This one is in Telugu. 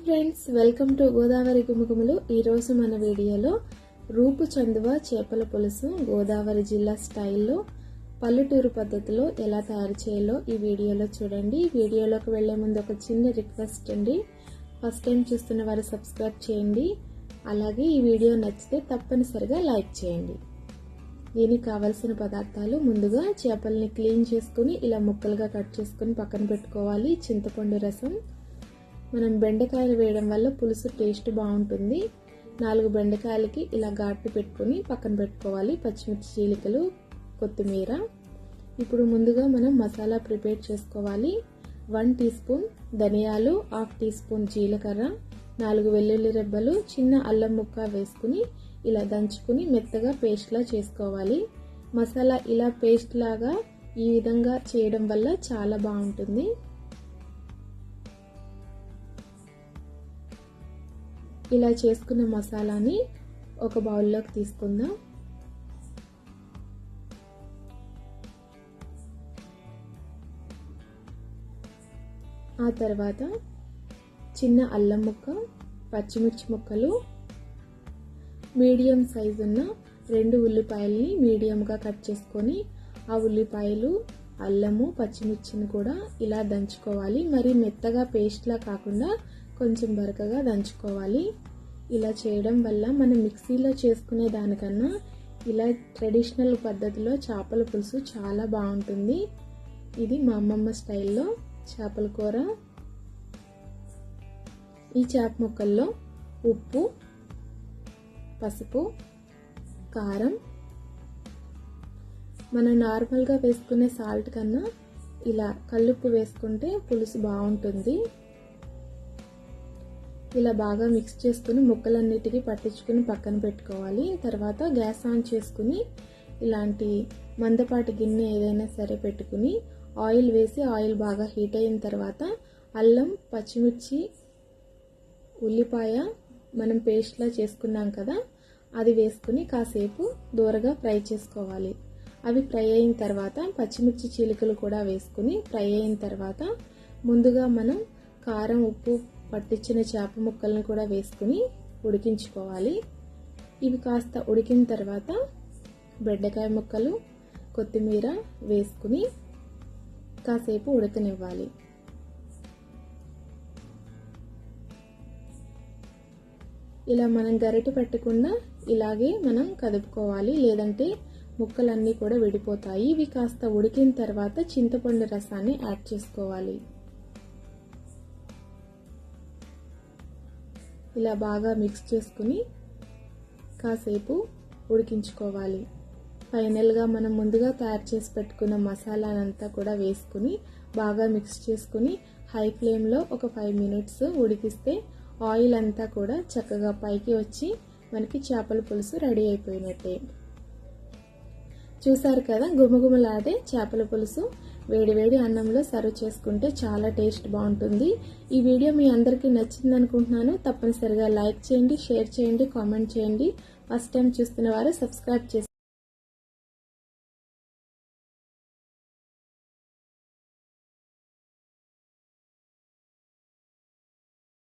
ఫ్రెండ్స్ వెల్కమ్ టు గోదావరి గుమగుములు ఈరోజు మన వీడియోలో రూపు చందువ చేపల పులుసు గోదావరి జిల్లా స్టైల్లో పల్లెటూరు పద్ధతిలో ఎలా తయారు చేయాలో ఈ వీడియోలో చూడండి. వీడియోలోకి వెళ్ళే ముందు ఒక చిన్న రిక్వెస్ట్ అండి. ఫస్ట్ టైం చూస్తున్న వారు సబ్స్క్రైబ్ చేయండి. అలాగే ఈ వీడియో నచ్చితే తప్పనిసరిగా లైక్ చేయండి. దీనికి కావలసిన పదార్థాలు ముందుగా చేపల్ని క్లీన్ చేసుకుని ఇలా ముక్కలుగా కట్ చేసుకుని పక్కన పెట్టుకోవాలి. చింతపండు రసం మనం బెండకాయలు వేయడం వల్ల పులుసు టేస్ట్ బాగుంటుంది. నాలుగు బెండకాయలకి ఇలా ఘాట్లు పెట్టుకొని పక్కన పెట్టుకోవాలి. పచ్చిమిర్చి చీలికలు కొత్తిమీర. ఇప్పుడు ముందుగా మనం మసాలా ప్రిపేర్ చేసుకోవాలి. వన్ టీ స్పూన్ ధనియాలు హాఫ్ టీ స్పూన్ జీలకర్ర నాలుగు వెల్లుల్లి రెబ్బలు చిన్న అల్లం ముక్క వేసుకుని ఇలా దంచుకుని మెత్తగా పేస్ట్లా చేసుకోవాలి. మసాలా ఇలా పేస్ట్ లాగా ఈ విధంగా చేయడం వల్ల చాలా బాగుంటుంది. ఇలా చేసుకున్న మసాలాని ఒక బౌల్లోకి తీసుకుందాం. ఆ తర్వాత చిన్న అల్లం ముక్క పచ్చిమిర్చి ముక్కలు మీడియం సైజు ఉన్న రెండు ఉల్లిపాయల్ని మీడియంగా కట్ చేసుకొని ఆ ఉల్లిపాయలు అల్లము పచ్చిమిర్చిని కూడా ఇలా దంచుకోవాలి. మరి మెత్తగా పేస్ట్లా కాకుండా కొంచెం బరకగా దంచుకోవాలి. ఇలా చేయడం వల్ల మనం మిక్సీలో చేసుకునే దానికన్నా ఇలా ట్రెడిషనల్ పద్ధతిలో చేపల పులుసు చాలా బాగుంటుంది. ఇది మా అమ్మమ్మ స్టైల్లో చేపల కూర. ఈ చేప ముక్కల్లో ఉప్పు పసుపు కారం. మనం నార్మల్గా వేసుకునే సాల్ట్ కన్నా ఇలా కల్లుప్పు వేసుకుంటే పులుసు బాగుంటుంది. ఇలా బాగా మిక్స్ చేసుకుని ముక్కలన్నిటికీ పట్టించుకుని పక్కన పెట్టుకోవాలి. తర్వాత గ్యాస్ ఆన్ చేసుకుని ఇలాంటి మందపాటి గిన్నె ఏదైనా సరే పెట్టుకుని ఆయిల్ వేసి ఆయిల్ బాగా హీట్ అయిన తర్వాత అల్లం పచ్చిమిర్చి ఉల్లిపాయ మనం పేస్ట్లా చేసుకున్నాం కదా అది వేసుకుని కాసేపు దూరగా ఫ్రై చేసుకోవాలి. అవి ఫ్రై అయిన తర్వాత పచ్చిమిర్చి చీలికలు కూడా వేసుకుని ఫ్రై అయిన తర్వాత ముందుగా మనం కారం ఉప్పు పట్టించిన చేప ముక్కలను కూడా వేసుకుని ఉడికించుకోవాలి. ఇవి కాస్త ఉడికిన తర్వాత బెండకాయ ముక్కలు కొత్తిమీర వేసుకుని కాసేపు ఉడకనివ్వాలి. ఇలా మనం గరిటె పెట్టకుండా ఇలాగే మనం కదుపుకోవాలి. లేదంటే ముక్కలన్నీ కూడా విడిపోతాయి. ఇవి కాస్త ఉడికిన తర్వాత చింతపండు రసాన్ని యాడ్ చేసుకోవాలి. ఇలా బాగా మిక్స్ చేసుకుని కాసేపు ఉడికించుకోవాలి. ఫైనల్గా మనం ముందుగా తయారు చేసి పెట్టుకున్న మసాలానంతా కూడా వేసుకుని బాగా మిక్స్ చేసుకుని హై ఫ్లేమ్లో ఒక ఫైవ్ మినిట్స్ ఉడికిస్తే ఆయిల్ అంతా కూడా చక్కగా పైకి వచ్చి మనకి చేపల పులుసు రెడీ అయిపోయినట్టే. చూసారు కదా గుమగుమలాడే చేపల పులుసు? వేడివేడి అన్నంలో సర్వ్ చేసుకుంటే చాలా టేస్ట్ బాగుంటుంది. ఈ వీడియో మీ అందరికీ నచ్చింది అనుకుంటున్నాను తప్పనిసరిగా లైక్ చేయండి షేర్ చేయండి కామెంట్ చేయండి. ఫస్ట్ టైం చూస్తున్న వారు సబ్స్క్రైబ్ చేసి